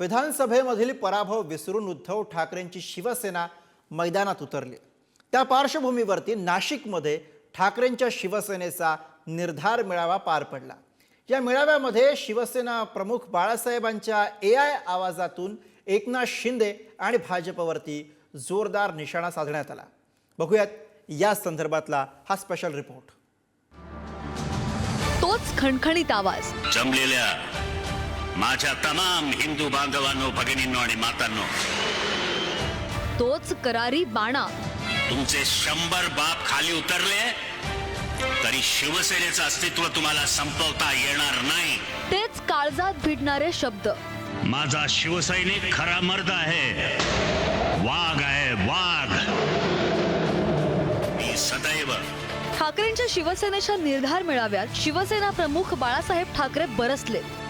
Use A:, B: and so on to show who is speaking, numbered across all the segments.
A: विधानसभेमधील पराभव विसरून उद्धव ठाकरेंची शिवसेना मैदानात उतरली. त्या पार्श्वभूमीवरती नाशिकमध्ये ठाकरेंच्या शिवसेनेचा निर्धार मेळावा पार पडला. या मेळाव्यामध्ये शिवसेना प्रमुख बाळासाहेबांच्या ए आय आवाजातून एकनाथ शिंदे आणि भाजपवरती जोरदार निशाणा साधण्यात आला. बघूयात या संदर्भातला हा स्पेशल रिपोर्ट
B: तोच खणखणीत आवाज.
C: जमलेल्या माझ्या तमाम हिंदू बांधवांनो भगिनींनो आणि मातांनो.
B: तोच करारी बाणा.
C: तुमचे शंभर बाप खाली उतरले तरी शिवसेनेचं अस्तित्व तुम्हाला संपवता येणार नाही.
B: तेच काळजात भिडणारे शब्द.
C: माझा शिवसैनिक खरा मर्द आहे. वाघ आहे वाघ. मी सदैव
B: ठाकरेंच्या शिवसेनेच्या निर्धार मेळाव्यात शिवसेना प्रमुख बाळासाहेब ठाकरे बरसले.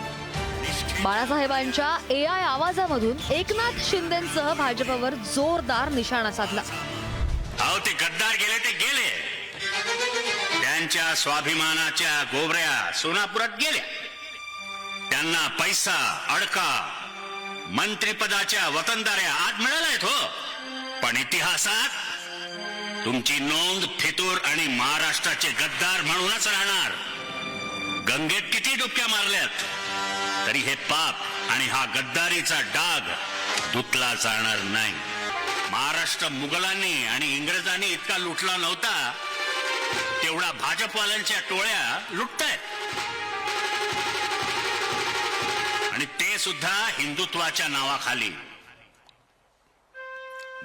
B: बाळासाहेबांच्या ए आय आवाजामधून एकनाथ शिंदेसह भाजपवर जोरदार निशाणा साधला.
C: अहो ते गद्दार गेले ते गेले. त्यांच्या स्वाभिमानाच्या गोबऱ्या सोनापुरात गेल्या. त्यांना पैसा अडका मंत्रीपदाच्या वतनदाऱ्या आज मिळाल्यात हो. पण इतिहासात तुमची नोंद फितूर आणि महाराष्ट्राचे गद्दार म्हणूनच राहणार. गंगेत किती डुबक्या मारल्यात? तरी हे पाप आणि हा गद्दारीचा डाग धुतला जाणार नाही. महाराष्ट्र मुघलांनी आणि इंग्रजांनी इतका लुटला नव्हता तेवढा भाजपवाल्यांच्या टोळ्या लुटतायत. आणि ते सुद्धा हिंदुत्वाच्या नावाखाली.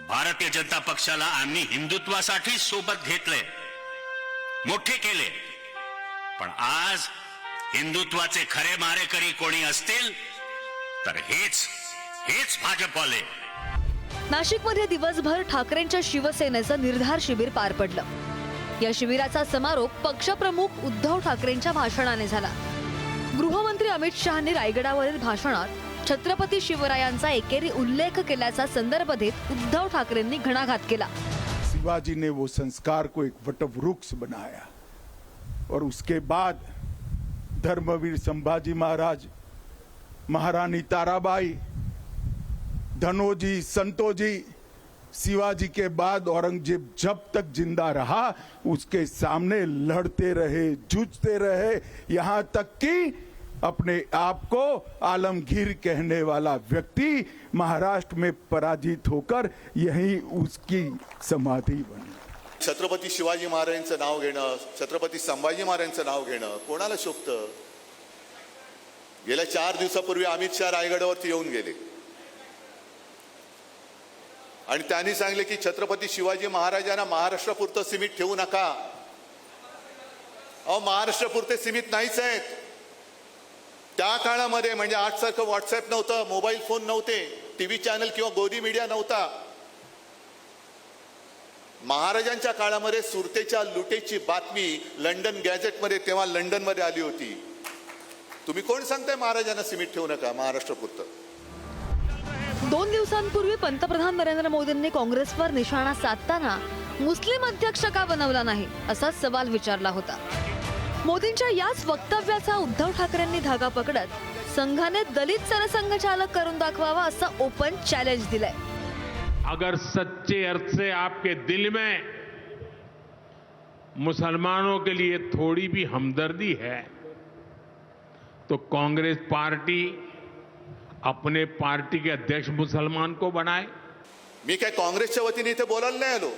C: भारतीय जनता पक्षाला आम्ही हिंदुत्वासाठी सोबत घेतले मोठे केले. पण आज हिंदुत्वाचे खरे मारेकरी कोणी असतील तर हेच हेच भाजपवाले.
B: नाशिकमध्ये दिवसभर ठाकरेंच्या शिवसेनेचं निर्धार शिबिर पार पडलं. या शिबिराचा समारोप पक्षप्रमुख उद्धव ठाकरेंच्या भाषणाने झाला. गृहमंत्री अमित शहानी रायगडावरील भाषणात छत्रपती शिवरायांचा एकेरी उल्लेख केल्याचा संदर्भ देत उद्धव ठाकरेंनी घणाघात केला.
D: शिवाजी ने वो संस्कार को एक वटवृक्ष बनाया और उसके बाद धर्मवीर संभाजी महाराज, महारानी ताराबाई, धनोजी, संतोजी, शिवाजी के बाद औरंगज़ेब जब तक ज़िंदा रहा, उसके सामने लड़ते रहे, जूझते रहे, यहाँ तक कि अपने आप को आलमगीर कहने वाला व्यक्ति महाराष्ट्र में पराजित होकर यही उसकी समाधि बनी।
E: छत्रपती शिवाजी महाराजांचं नाव घेणं छत्रपती संभाजी महाराजांचं नाव घेणं कोणाला शोभतं? गेल्या चार दिवसापूर्वी अमित शहा रायगडावरती येऊन गेले. आणि त्यांनी सांगले की छत्रपती शिवाजी महाराजांना महाराष्ट्रापुरतं सीमित ठेवू नका. अहो महाराष्ट्रापुरते सीमित नाहीच आहेत. त्या काळामध्ये म्हणजे आजसारखं व्हॉट्सअप नव्हतं मोबाईल फोन नव्हते टी व्ही चॅनल किंवा गोदी मीडिया नव्हता. महाराजांच्या काळामध्ये सुरतेच्या लुटेची बातमी लंडन गॅझेटमध्ये तेव्हा लंडनमध्ये आली होती. तुम्ही कोण सांगताय महाराजांना सीमित ठेवू नका महाराष्ट्रापुरतं
B: दोन दिवसांपूर्वी पंतप्रधान नरेंद्र मोदींनी काँग्रेसवर निशाणा साधताना मुस्लिम अध्यक्ष का बनवला नाही असा सवाल विचारला होता. मोदींच्या याच वक्तव्याचा उद्धव ठाकरेंनी धागा पकडत संघाने दलित सरसंघचालक करून दाखवावा असं ओपन चॅलेंज दिलंय.
F: अगर सच्चे अर्थ से आपके दिल में मुसलमानों के लिए थोड़ी भी हमदर्दी है तो कांग्रेस पार्टी अपने पार्टी के अध्यक्ष मुसलमान को बनाए।
E: मी काय काँग्रेसच्या वतीने इथे बोलायला नाही आलो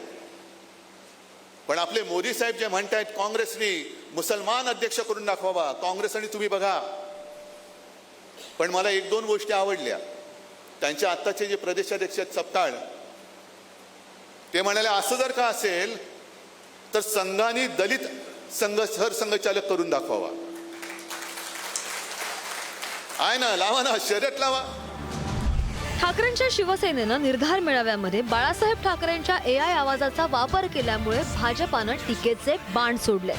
E: पण आपले मोदी साहेब जे म्हणतायत काँग्रेसनी मुसलमान अध्यक्ष करून दाखवावा काँग्रेस आणि तुम्ही बघा. पण मला एक दोन गोष्टी आवडल्या. त्यांच्या आत्ताचे जे प्रदेशाध्यक्ष आहेत सपकाळ ते म्हणाले असं जर का असेल तर संघाने दलित संघ सरसंघचालक करून दाखवावा. आहे ना लावा ना शर्यत लावा.
B: ठाकरेंच्या शिवसेनेनं निर्धार मेळाव्यामध्ये बाळासाहेब ठाकरेंच्या ए आय आवाजाचा वापर केल्यामुळे भाजपानं टीकेचे बाण सोडले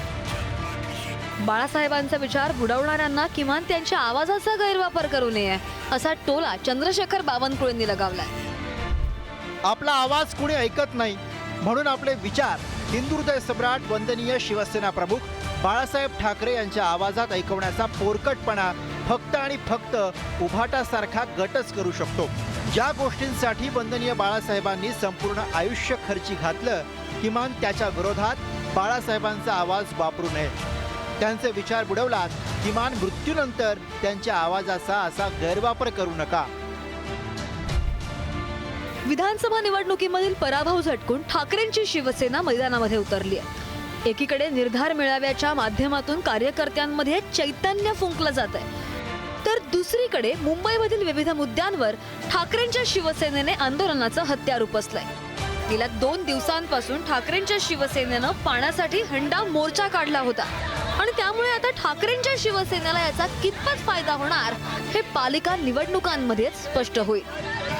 B: बाळासाहेबांचा विचार बुडवणाऱ्यांना किमान त्यांच्या आवाजाचा गैरवापर करू नये असा टोला चंद्रशेखर बावनकुळेंनी लगावलाय.
A: आपला आवाज कुणी ऐकत नाही. म्हणून आपले विचार हिंदुहृदय सम्राट वंदनीय शिवसेना प्रमुख बाळासाहेब ठाकरे यांच्या आवाजात ऐकवण्याचा पोरकटपणा फक्त आणि फक्त उभाटासारखा गटच करू शकतो. ज्या गोष्टींसाठी वंदनीय बाळासाहेबांनी संपूर्ण आयुष्य खर्ची घातलं किमान त्याच्या विरोधात बाळासाहेबांचा आवाज वापरू नये. त्यांचे विचार बुडवलात किमान मृत्यूनंतर त्यांच्या आवाजाचा असा गैरवापर करू नका.
B: विधानसभा निवडणुकीमधील पराभव झटकून ठाकरेंची शिवसेना मैदानामध्ये उतरली आहे. एकीकडे निर्धार मेळाव्याच्या माध्यमातून कार्यकर्त्यांमध्ये चैतन्य फुंकलं जात आहे. तर दुसरीकडे मुंबईमधील विविध मुद्द्यांवर ठाकरेंच्या शिवसेनेने आंदोलनाचं हत्यार उपसलंय. गेल्या दोन दिवसांपासून ठाकरेंच्या शिवसेनेनं पाण्यासाठी हंडा मोर्चा काढला होता. आणि त्यामुळे आता ठाकरेंच्या शिवसेनेला याचा कितपत फायदा होणार हे पालिका निवडणुकांमध्येच स्पष्ट होईल.